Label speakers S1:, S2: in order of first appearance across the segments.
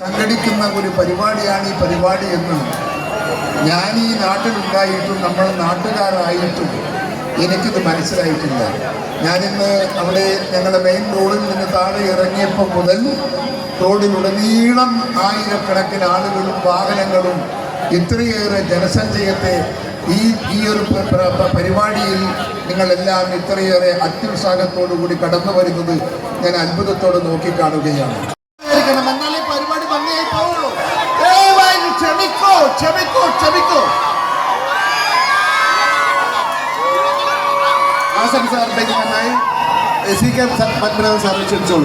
S1: സംഘടിക്കുന്ന ഒരു പരിപാടിയാണ് ഈ പരിപാടി എന്ന് ഞാൻ ഈ നാട്ടിലുണ്ടായിട്ടും നമ്മൾ നാട്ടുകാരായിട്ടും എനിക്കിത് മനസ്സിലായിട്ടില്ല. ഞാനിന്ന് അവിടെ ഞങ്ങളുടെ മെയിൻ റോഡിൽ നിന്ന് താഴെ ഇറങ്ങിയപ്പോൾ മുതൽ റോഡിലുടനീളം ആയിരക്കണക്കിന് ആളുകളും വാഹനങ്ങളും ഇത്രയേറെ ജനസഞ്ചയത്തെ ഈ ഈ ഒരു പരിപാടിയിൽ നിങ്ങളെല്ലാം ഇത്രയേറെ അത്യുത്സാഹത്തോടു കൂടി കടന്നു വരുന്നത് ഞാൻ അത്ഭുതത്തോടെ നോക്കിക്കാണുകയാണ്.
S2: ആശംസ അർപ്പിക്കുന്നതിനായി സി കെ പത്മനാഭൻ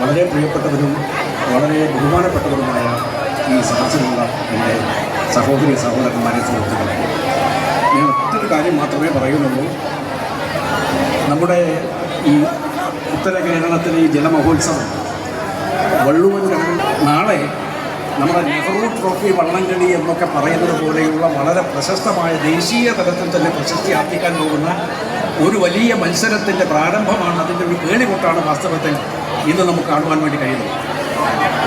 S3: വളരെ പ്രിയപ്പെട്ടവരും വളരെ ബഹുമാനപ്പെട്ടവരുമായ ഈ സദസ്സിലുള്ള എന്റെ സഹോദരി സഹോദരന്മാരെ സുഹൃത്തുക്കളെ. ഞാൻ ഒറ്റൊരു കാര്യം മാത്രമേ പറയുന്നുള്ളൂ. നമ്മുടെ ഈ ഉത്തര കേരളത്തിലെ ഈ ജലമഹോത്സവം വള്ളുവൻ നാളെ നമ്മുടെ നെഹ്റു ട്രോഫി വള്ളംകളി എന്നൊക്കെ പറയുന്നത് പോലെയുള്ള വളരെ പ്രശസ്തമായ ദേശീയ തലത്തിൽ തന്നെ പ്രശസ്തി ആർപ്പിക്കാൻ പോകുന്ന ഒരു വലിയ മത്സരത്തിന്റെ പ്രാരംഭമാണ് അതിന്റെ ഒരു കേളികൊട്ടാണ് വാസ്തവത്തിൽ ഇന്ന് നമുക്ക് കാണുവാൻ വേണ്ടി കഴിയുന്നത്.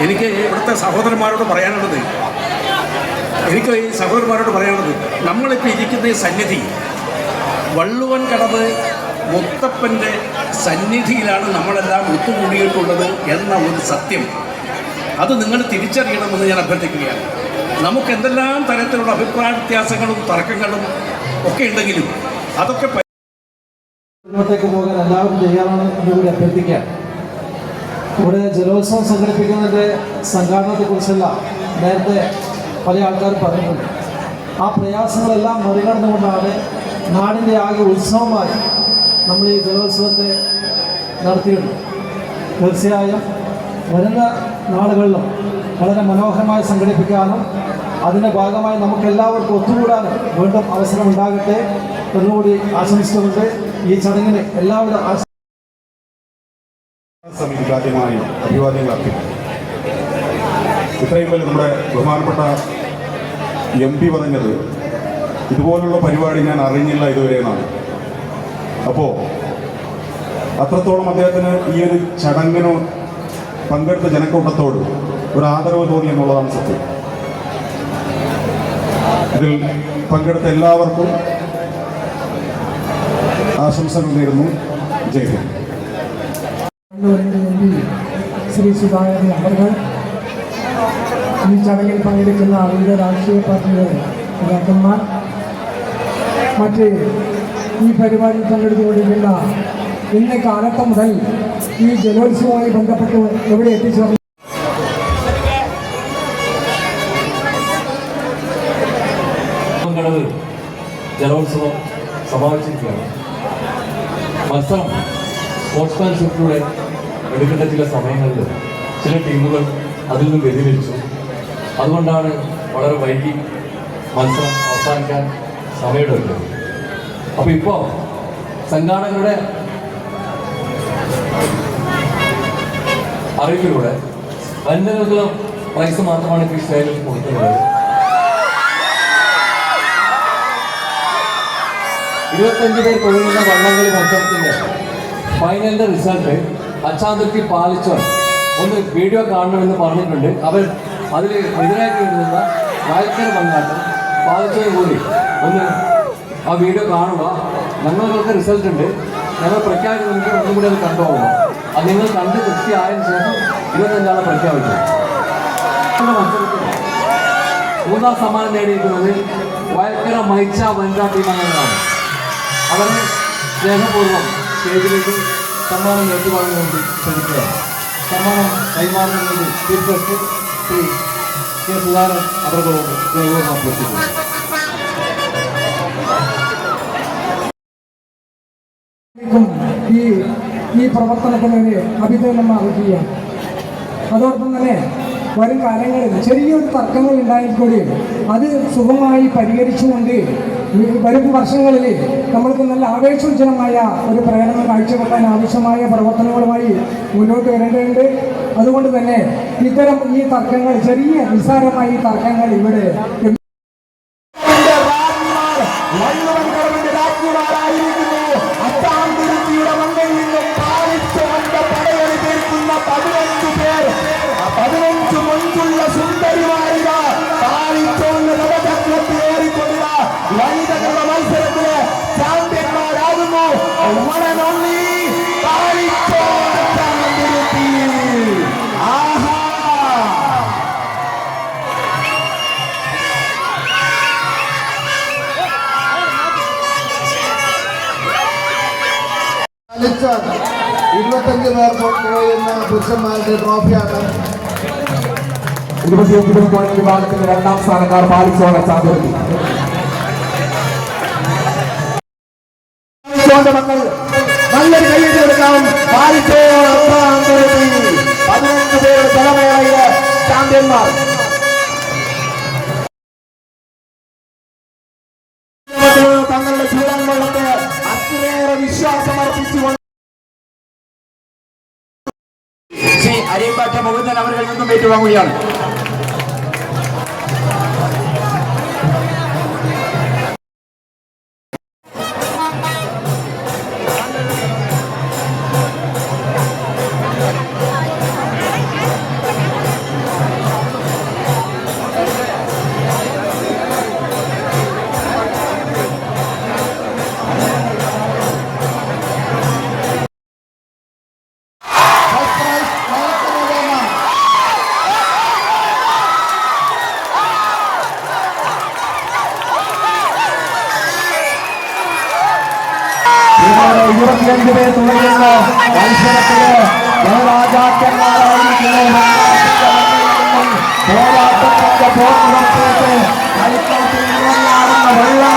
S3: എനിക്ക് ഇവിടുത്തെ സഹോദരന്മാരോട് പറയാനുള്ളത് എനിക്ക് ഈ സഹോദരന്മാരോട് പറയാനുള്ളത് നമ്മളിപ്പോൾ ഇരിക്കുന്ന ഈ സന്നിധി വള്ളുവൻ കടവ് മുത്തപ്പന്റെ സന്നിധിയിലാണ് നമ്മളെല്ലാം ഒത്തുകൂടിയിട്ടുള്ളത് എന്ന ഒരു സത്യം. അത് നിങ്ങൾ തിരിച്ചറിയണമെന്ന് ഞാൻ അഭ്യർത്ഥിക്കുകയാണ്. നമുക്ക് എന്തെല്ലാം തരത്തിലുള്ള അഭിപ്രായ വ്യത്യാസങ്ങളും തർക്കങ്ങളും ഒക്കെ ഉണ്ടെങ്കിലും അതൊക്കെ
S4: മുന്നോട്ടേക്ക് പോകാൻ എല്ലാവരും തയ്യാറാണ് എന്ന് കൂടി അഭ്യർത്ഥിക്കാം. ഇവിടെ ജലോത്സവം സംഘടിപ്പിക്കുന്നതിന്റെ സംഘാടനത്തെക്കുറിച്ചല്ല നേരത്തെ പല ആൾക്കാർ പറഞ്ഞിട്ടുണ്ട്. ആ പ്രയാസങ്ങളെല്ലാം മറികടന്നുകൊണ്ടാണ് നാടിന്റെ ആകെ ഉത്സവമായി നമ്മൾ ഈ ജലോത്സവത്തെ നടത്തിയിട്ടുണ്ട് തീർച്ചയായും വരുന്ന നാളുകളിലും വളരെ മനോഹരമായി സംഘടിപ്പിക്കാനും അതിന്റെ ഭാഗമായി നമുക്ക് എല്ലാവർക്കും ഒത്തുകൂടാനും വീണ്ടും അവസരം ഉണ്ടാകട്ടെ എന്നുകൂടി ആശംസിച്ചുകൊണ്ട് ഈ ചടങ്ങിന് എല്ലാവരും
S5: സമിതിക്ക് ആദ്യമായി അഭിവാദ്യങ്ങൾ അർപ്പിക്കും ഇത്രയും വലിയ നമ്മുടെ ബഹുമാനപ്പെട്ട എം പി പറഞ്ഞത് ഇതുപോലുള്ള പരിപാടി ഞാൻ അറിഞ്ഞില്ല ഇതുവരെ എന്നാണ്. അപ്പോൾ അത്രത്തോളം അദ്ദേഹത്തിന് ഈ ഒരു ചടങ്ങിന് പങ്കെടുത്ത ജനക്കൂട്ടത്തോട് ഒരു ആദരവ് തോന്നി എന്നുള്ളതാണ് സത്യം. ഇതിൽ പങ്കെടുത്ത എല്ലാവർക്കും ആശംസകൾ നേരുന്നു. ജയ് ഹിന്ദ്.
S6: ശ്രീ സുധാകരൻ അവർ ഈ ചടങ്ങിൽ പങ്കെടുക്കുന്ന വിവിധ രാഷ്ട്രീയ പാർട്ടികളുടെ നേതാക്കന്മാർ മറ്റ് ഈ പരിപാടിയിൽ പങ്കെടുത്തുകൊണ്ടിരിക്കുന്ന ഇന്ന് കാലത്ത് മുതൽ ഈ ജലോത്സവമായി ബന്ധപ്പെട്ട് എവിടെ എത്തിച്ചേർന്നു?
S7: ജലോത്സവം സമാപിച്ചിരിക്കുകയാണ്. മത്സരം സ്പോർട്സ്മാൻഷിപ്പിലൂടെ എടുക്കേണ്ട ചില സമയങ്ങളിൽ ചില ടീമുകൾ അതിൽ നിന്ന് വ്യതിരിച്ചു അതുകൊണ്ടാണ് വളരെ വൈകി മത്സരം അവസാനിക്കാൻ സമയമെടുക്കുന്നത് അപ്പോൾ ഇപ്പോൾ സംഘാടകരുടെ അറിവിലൂടെ വനിതകൾക്കുള്ള പ്രൈസ് മാത്രമാണ് സ്റ്റൈലിൽ കൊടുക്കുന്നത് ഇരുപത്തഞ്ച് പേർ കൊള്ളുന്ന വള്ളംകളി മത്സരത്തിന്റെ ഫൈനലിന്റെ റിസൾട്ട് അച്ചാന്തിർത്തി പാലിച്ചോൻ ഒന്ന് വീഡിയോ കാണണമെന്ന് പറഞ്ഞിട്ടുണ്ട്. അവർ അതിൽ എതിരായിട്ട് വരുന്ന വയൽക്കര പങ്കാട്ടം പാലിച്ചോൻ കൂടി ഒന്ന് ആ വീഡിയോ കാണുക. ഞങ്ങൾക്ക് റിസൾട്ട് ഉണ്ട്. ഞങ്ങൾ പ്രഖ്യാപിക്കുന്നത് ഒന്നും കൂടി അത് കണ്ടോളൂ അത് നിങ്ങൾ കണ്ട് കൃത്യമായതിനു ശേഷം ഇരുപത്തഞ്ചാളെ പ്രഖ്യാപിക്കും മൂന്നാം സമ്മാനം നേടിയിരിക്കുന്നത് വയക്കര മൈച്ച വനിതാ ടീം അംഗങ്ങളാണ്. അവരെ സ്നേഹപൂർവം സ്റ്റേജിലേക്ക് സമ്മാനം ഏറ്റുവാങ്ങാൻ വേണ്ടി ക്ഷണിക്കുകയാണ് സമ്മാനം കൈമാറുന്നത് chief guest Shri K Sudhakaran സ്നേഹപൂർവം അഭ്യർത്ഥിക്കുന്നു
S6: ഈ ഈ പ്രവർത്തനത്തിന് അഭിനന്ദനം അറിയിക്കുകയാണ് അതോടൊപ്പം തന്നെ വരും കാലങ്ങളിൽ ചെറിയൊരു തർക്കങ്ങൾ ഉണ്ടായാൽ കൂടി അത് സുഖമായി പരിഹരിച്ചുകൊണ്ട് വരും വർഷങ്ങളിൽ നമ്മൾക്ക് നല്ല ആവേശോജ്ജനമായ ഒരു പ്രകടനം കാഴ്ചവെക്കാൻ ആവശ്യമായ പ്രവർത്തനങ്ങളുമായി മുന്നോട്ട് വരേണ്ടതുണ്ട്. അതുകൊണ്ട് തന്നെ ഇത്തരം ഈ തർക്കങ്ങൾ ചെറിയ നിസ്സാരമായ തർക്കങ്ങൾ ഇവിടെ
S2: കളിച്ചാൽ ഇരുപത്തഞ്ച് പേർ കൊണ്ടുപോയിരുന്ന പുരുഷന്മാരുടെ ട്രോഫിയാണ്.
S8: ഇരുപത്തിയൊമ്പത് പോയിന്റ് വിഭാഗത്തിൽ രണ്ടാം സ്ഥാനക്കാർ പാലിച്ചോട് ചാന്തിരുത്തി മക്കൾ നല്ലൊരു കൈയ്യടി കൊടുക്കാം പാലിച്ചോട് പതിനഞ്ച് പേര് തലമേളയിലെ ചാമ്പ്യന്മാർ കാര്യം പറ്റ മുകുന്ദൻ അവരിൽ നിന്നും ഏറ്റുവാങ്ങുകയാണ്. चंद में तोड़ेगा ऐश्वर्य करो और आज़ाद के नारायण करो और आप तक बहुत लोग थे आई कल तीन नारायण भल्ला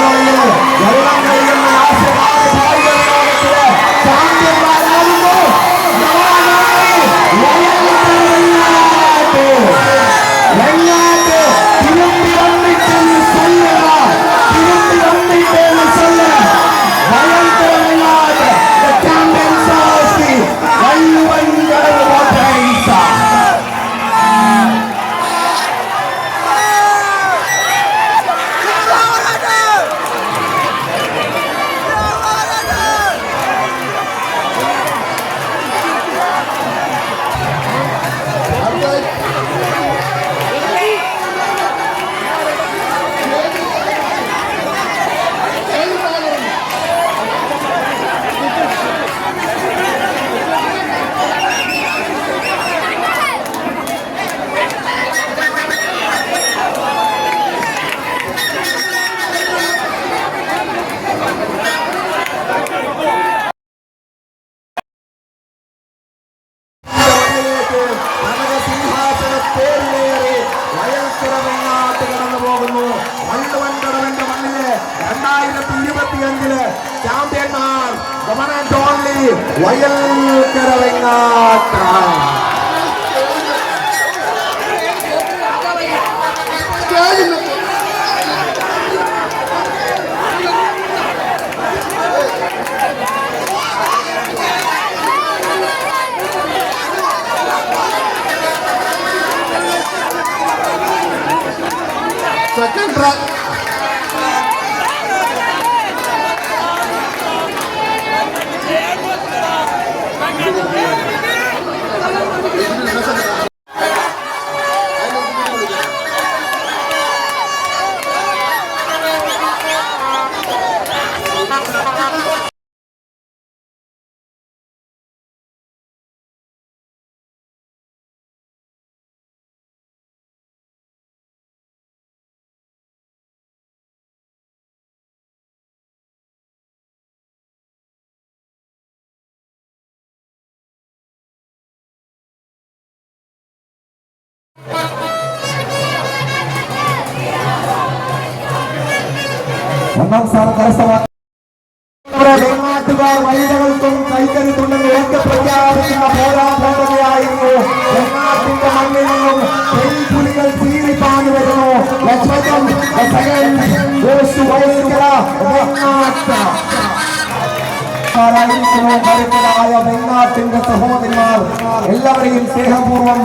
S8: இரண்டாயிரத்தி இருபத்தி அஞ்சுல சாம்பியன் ஒன் அண்ட் ஒன்லி வயல்
S2: கரவை நாட்டா
S8: ഒന്നാം സ്ഥാനം കരസ്ഥമാക്കി. വെങ്ങാട്ടുകാർ വൈദകൾക്കും കൈകരുത്തുണ്ടെന്ന് ഉറക്കെ പ്രഖ്യാപിക്കുന്ന പോരാട്ടമായിരുന്നു വെങ്ങാട്ടിന്റെ മണ്ണിൽ നിന്നും പെൺപുലികൾ ചീറിപ്പാഞ്ഞു വരുന്നു. ലക്ഷ്മണം കരുത്തരായ വെങ്ങാട്ടിന്റെ സഹോദരിമാർ? എല്ലാവരെയും സ്നേഹപൂർവം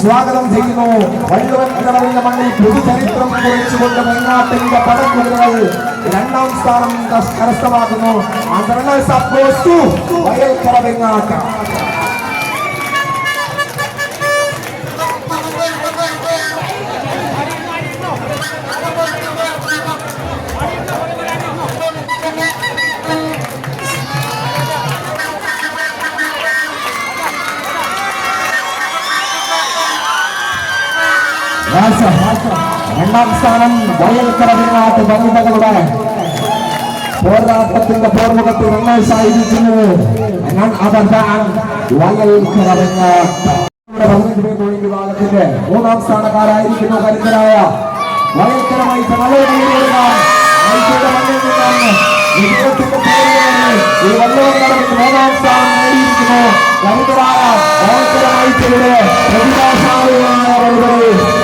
S8: സ്വാഗതം ചെയ്യുന്നു. വള്ളുവൻ കടവിന്റെ മണ്ണിൽ പുതുചരിത്രം കുറിച്ചുകൊണ്ട് വെങ്ങാട്ടിന്റെ പടക്കുതിരകൾ രണ്ടാം സ്ഥാനം കരസ്ഥമാക്കുന്നു വയൽക്കര വെങ്ങാട്ടം Gracias. രണ്ടാം സ്ഥാനം വയൽക്കര വെങ്ങാട്ട് വനിതകളുടെ പോരാട്ടത്തിന്റെ പോർമുഖത്തിൽ റണ്ണേഴ്സായിരിക്കുന്നത് അതാണ് വയൽക്കര വെങ്ങാട്ട് ഇവിടെ പതിനെട്ട് പേർ വിഭാഗത്തിന്റെ മൂന്നാം സ്ഥാനക്കാരായിരിക്കുന്നു കരുത്തരായ വയൽക്കര മൈസ മൈസയുടെ മണ്ണിൽ നിന്നാണ് വിജയത്തിന്റെ പേരിലാണ് ഈ വല്ലവർ നടന്ന് മൂന്നാം സ്ഥാനം നേടിയിരിക്കുന്നു കരുത്തരായ വയൽക്കര മൈസയുടെ പ്രതിഭാശാലികളായ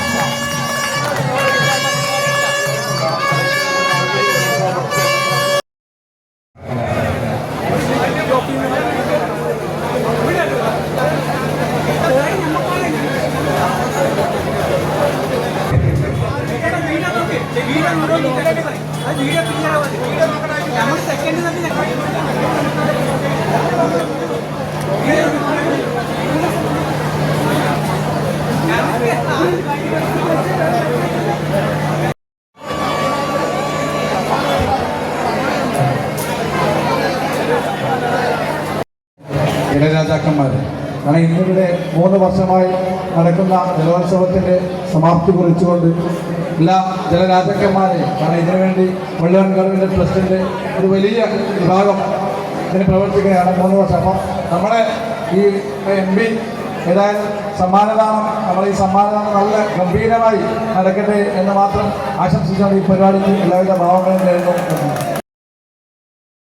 S9: ഇടരാജാക്കന്മാർ കാരണം ഇന്നിവിടെ മൂന്ന് വർഷമായി നടക്കുന്ന ജലോത്സവത്തിന്റെ സമാപ്തി കുറിച്ചുകൊണ്ട് എല്ലാ ജലരാജാക്കന്മാരെയും കാരണം ഇതിനുവേണ്ടി വെള്ളവൻ ഗവൺമെന്റ് ട്രസ്റ്റിന്റെ ഒരു വലിയ വിഭാഗം ഇതിന് പ്രവർത്തിക്കുകയാണ്. മൂന്ന് വർഷം. അപ്പം നമ്മുടെ ഈ എം പി ഏതായാലും സമ്മാനദാനം നമ്മൾ ഈ സമ്മാനദാനം നല്ല ഗംഭീരമായി നടക്കട്ടെ എന്ന് മാത്രം ആശംസിച്ചാണ് ഈ പരിപാടിക്ക് എല്ലാവിധ ഭാവങ്ങളും നേരുന്നു.